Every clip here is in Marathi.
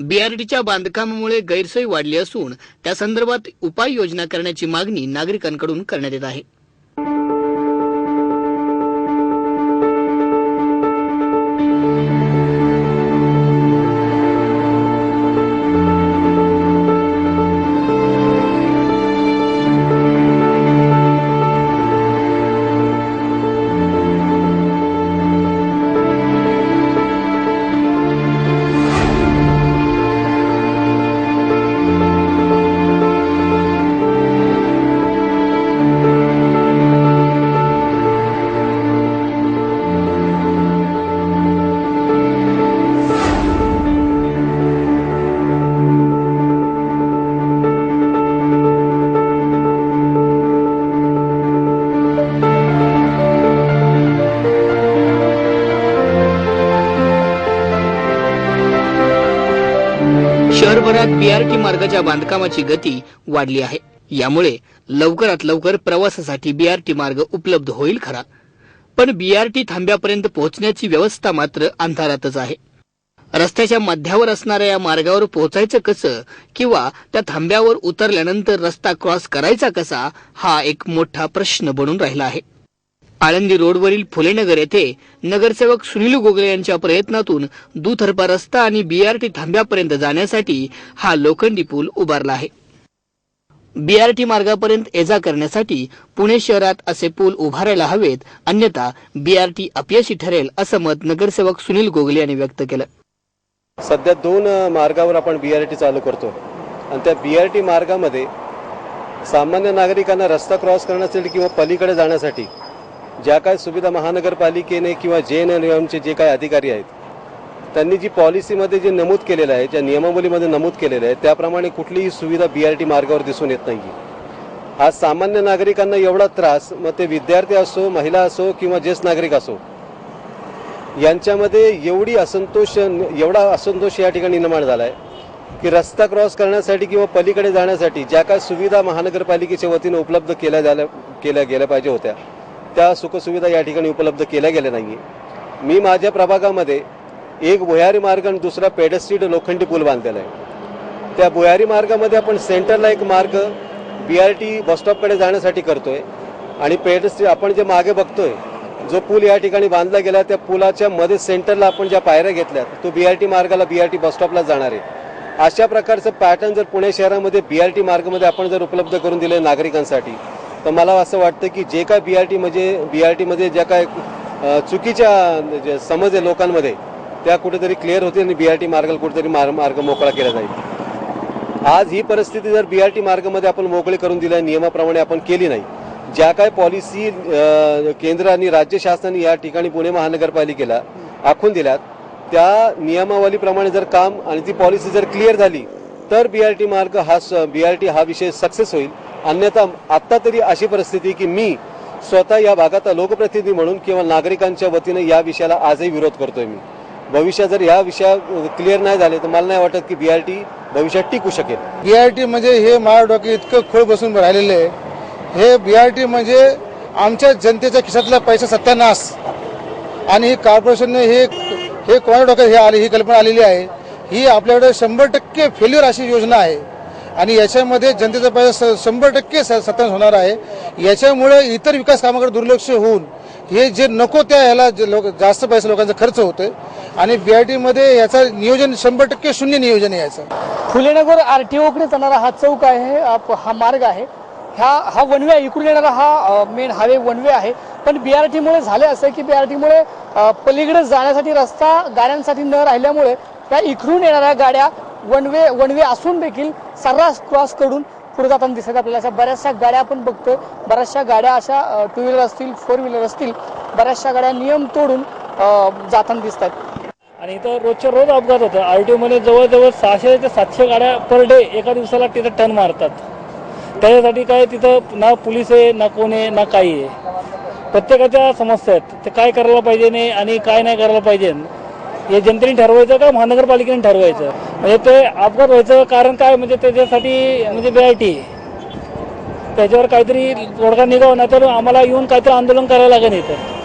बीआरडीच्या बांधकामामुळे गैरसोय वाढली असून त्या संदर्भात उपाययोजना करण्याची मागणी नागरिकांकडून करण्यात येत आहे. पीआरटी बीआरटी मार्गाच्या बांधकामाची गती वाढली आहे. यामुळे लवकरात लवकर प्रवासासाठी बीआरटी मार्ग उपलब्ध होईल खरा. पण बीआरटी थांब्यापर्यंत पोहोचण्याची व्यवस्था मात्र अंधारातच आहे. रस्त्याच्या मध्यावर असणाऱ्या या मार्गावर पोहोचायचं कसं किंवा त्या थांब्यावर उतरल्यानंतर रस्ता क्रॉस करायचा कसा हा एक मोठा प्रश्न बनून राहिला आहे. आळंदी रोडवरील फुलेनगर येथे नगरसेवक सुनील गोगले यांच्या प्रयत्नातून दुथरपा रस्ता आणि बीआरटी थांब्यापर्यंत जाण्यासाठी हा लोखंडी पूल उभारला आहे. बीआरटी मार्गापर्यंत ये जा करण्यासाठी पुणे शहरात असे पूल उभारायला हवेत अन्यथा बीआरटी अपयशी ठरेल असं मत नगरसेवक सुनील गोगले यांनी व्यक्त केलं. सध्या दोन मार्गावर आपण बी आर टी चालू करतो आणि त्या बी आर टी मार्गामध्ये सामान्य नागरिकांना रस्ता क्रॉस करण्यासाठी किंवा पलीकडे जाण्यासाठी ज्या काय सुविधा महानगरपालिकेने किंवा जे एन एमचे जे काही अधिकारी आहेत त्यांनी जी पॉलिसीमध्ये जे नमूद केलेलं आहे ज्या नियमावलीमध्ये नमूद केलेलं आहे त्याप्रमाणे कुठलीही सुविधा बी आर टी मार्गावर दिसून येत नाही आज सामान्य नागरिकांना एवढा त्रास मग ते विद्यार्थी असो महिला असो किंवा ज्येष्ठ नागरिक असो यांच्यामध्ये एवढी असंतोष एवढा असंतोष या ठिकाणी निर्माण झाला आहे की रस्ता क्रॉस करण्यासाठी किंवा पलीकडे जाण्यासाठी ज्या काय सुविधा महानगरपालिकेच्या वतीनं उपलब्ध केल्या झाल्या केल्या गेल्या पाहिजे होत्या त्या सुखसुविधा या ठिकाणी उपलब्ध केल्या गेल्या नाही मी माझ्या प्रभागामध्ये एक भुयारी मार्ग आणि दुसरा पेडस्ट्रीट लोखंडी पूल बांधलेला आहे. त्या भुयारी मार्गामध्ये आपण सेंटरला एक मार्ग बी आर टी बसस्टॉपकडे जाण्यासाठी करतोय आणि पेडस्ट्री आपण जे मागे बघतोय जो पूल या ठिकाणी बांधला गेला त्या पुलाच्या मध्ये सेंटरला आपण ज्या पायऱ्या घेतल्यात तो बी आर टी मार्गाला बी आर टी बसस्टॉपला जाणार आहे. अशा प्रकारचं पॅटर्न जर पुणे शहरामध्ये बी आर टी मार्गमध्ये आपण जर उपलब्ध करून दिले नागरिकांसाठी तर मला असं वाटतं की जे काय बी आर टी म्हणजे बी आर टीमध्ये ज्या काय चुकीच्या समज आहे लोकांमध्ये त्या कुठेतरी क्लिअर होतील आणि बी आर टी मार्गाला कुठेतरी मार्ग मार्ग मोकळा केला जाईल. आज ही परिस्थिती जर बी आर टी मार्गामध्ये आपण मोकळी करून दिल्या नियमाप्रमाणे आपण केली नाही ज्या काय पॉलिसी केंद्र आणि राज्य शासनाने या ठिकाणी पुणे महानगरपालिकेला आखून दिल्यात त्या नियमावलीप्रमाणे जर काम आणि ती पॉलिसी जर क्लिअर झाली तर बी आर टी मार्ग हा बी आर टी हा विषय सक्सेस होईल. अन्यथा आत्ता तरी अशी परिस्थिती की मी स्वतः या भागाचा लोकप्रतिनिधी म्हणून किंवा नागरिकांच्या वतीने या विषयाला आजही विरोध करतोय मी. भविष्यात जर या विषया क्लिअर नाही झाले तर मला नाही वाटत की बी आर टी भविष्यात टिकू शकेल. बी आर टी म्हणजे हे माझ्या डोके इतकं खोळ बसून राहिलेलं आहे. हे बी आर टी म्हणजे आमच्या जनतेच्या खिशातला पैसा सत्यानाश. आणि ही कॉर्पोरेशनने हे हे कोणा डोक्यात हे आली ही कल्पना आलेली आहे. ही आपल्याकडे शंभर टक्के फेल्युअर अशी योजना आहे. आणि याच्यामध्ये जनतेचा पैसा स- शंभर टक्के स- होणार आहे. याच्यामुळे इतर विकास कामाकडे दुर्लक्ष होऊन हे जे नको त्या ह्याला लोक जास्त पैसा लोकांचा खर्च होतोय. आणि बी आर टीमध्ये याचा नियोजन शंभर टक्के शून्य नियोजन आहे याचं. फुलेनगर ओकडे जाणारा हा चौक आहे हा हा मार्ग आहे. ह्या हा वनवे आहे. इकडून येणारा हा मेन हायवे वनवे आहे. पण बी आर टीमुळे झाले असं की बी आर टीमुळे पलीकडे जाण्यासाठी रस्ता गाड्यांसाठी न राहिल्यामुळे त्या इकडून येणाऱ्या गाड्या वनवे वनवे असून देखील सर्रास क्रॉस करून पुढे जाताना दिसत आपल्याला. अशा बऱ्याचशा गाड्या आपण बघतोय बऱ्याचशा गाड्या अशा टू व्हीलर असतील फोर व्हीलर असतील. बऱ्याचशा गाड्या नियम तोडून जाताना दिसत आहेत आणि इथं रोजच्या रोज अपघात होतं. आर टी ओमध्ये जवळजवळ सहाशे ते सातशे गाड्या पर डे एका दिवसाला तिथं टर्न मारतात. त्याच्यासाठी काय तिथं ना पोलीस आहे ना कोण आहे ना काही आहे प्रत्येकाच्या समस्या आहेत. ते काय करायला पाहिजे नाही आणि काय नाही करायला पाहिजे. हे जनतेने ठरवायचं का महानगरपालिकेने ठरवायचं? म्हणजे ते अपघात व्हायचं कारण काय? म्हणजे त्याच्यासाठी म्हणजे बेआयटी त्याच्यावर काहीतरी तोडगा निघावं नाही तर आम्हाला येऊन काहीतरी आंदोलन करायला लागेल इथं.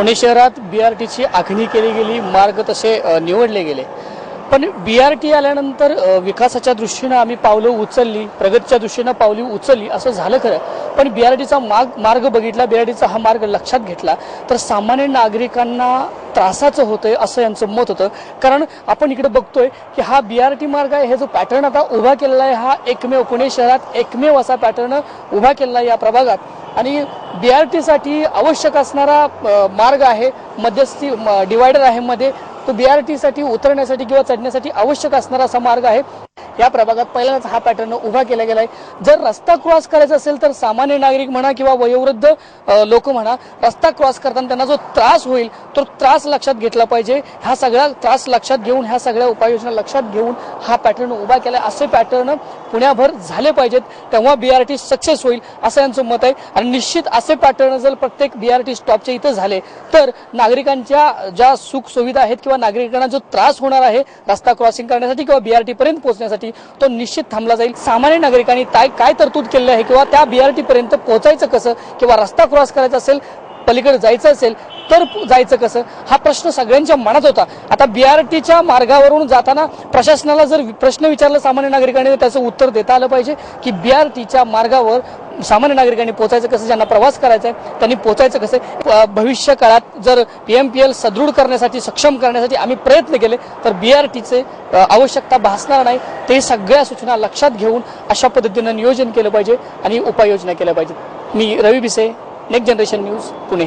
पुणे शहरात बी आर टीची आखणी केली गेली मार्ग तसे निवडले गेले. पण बी आर टी आल्यानंतर विकासाच्या दृष्टीनं आम्ही पावलं उचलली प्रगतीच्या दृष्टीनं पावली उचलली असं झालं खरं. पण बी आर टीचा मार्ग मार्ग बघितला बी आर टीचा हा मार्ग लक्षात घेतला तर सामान्य नागरिकांना त्रासाचं होतंय असं यांचं मत होतं. कारण आपण इकडे बघतोय की हा बी आर टी मार्ग आहे हे जो पॅटर्न आता उभा केलेला आहे हा एकमेव पुणे शहरात एकमेव असा पॅटर्न उभा केलेला आहे या प्रभागात. आणि बी आर टीसाठी आवश्यक असणारा मार्ग आहे मध्यस्थी डिवायडर आहे मध्ये तो बी आर टीसाठी उतरण्यासाठी किंवा चढण्यासाठी आवश्यक असणारा असा मार्ग आहे. या प्रभागात पहिल्यांदाच हा पॅटर्न उभा केला गेला आहे जर रस्ता क्रॉस करायचा असेल तर सामान्य नागरिक म्हणा किंवा वयोवृद्ध लोक म्हणा रस्ता क्रॉस करताना त्यांना जो त्रास होईल तो त्रास लक्षात घेतला पाहिजे. हा सगळा त्रास लक्षात घेऊन ह्या सगळ्या उपाययोजना लक्षात घेऊन हा पॅटर्न उभा केला. असे पॅटर्न पुण्याभर झाले पाहिजेत. तेव्हा बी आर टी सक्सेस होईल असं यांचं मत आहे. आणि निश्चित असे पॅटर्न जर प्रत्येक बी आर टी स्टॉपच्या इथं झाले तर नागरिकांच्या ज्या सुख सुविधा आहेत किंवा नागरिकांना जो त्रास होणार आहे रस्ता क्रॉसिंग करण्यासाठी किंवा बी आर टी पर्यंत पोहोचण्यासाठी तो निश्चित थांबला जाईल. सामान्य नागरिकांनी काय काय तरतूद केलेली आहे किंवा त्या बी आर टी पर्यंत पोहोचायचं कसं किंवा रस्ता क्रॉस करायचा असेल पलीकडे जायचं असेल तर जायचं कसं? हा प्रश्न सगळ्यांच्या मनात होता. आता बी आर टीच्या मार्गावरून जाताना प्रशासनाला जर प्रश्न विचारला सामान्य नागरिकांनी त्याचं उत्तर देता आलं पाहिजे की बी आर टीच्या मार्गावर सामान्य नागरिकांनी पोहोचायचं कसं? ज्यांना प्रवास करायचा आहे त्यांनी पोहोचायचं कसं भविष्य काळात जर पी एम पी एल सदृढ करण्यासाठी सक्षम करण्यासाठी आम्ही प्रयत्न केले तर बी आर टीचे आवश्यकता भासणार नाही. ते सगळ्या सूचना लक्षात घेऊन अशा पद्धतीनं नियोजन केलं पाहिजे आणि उपाययोजना केल्या पाहिजेत. मी रवी बिसे नेक्स्ट जनरेशन न्यूज पुणे.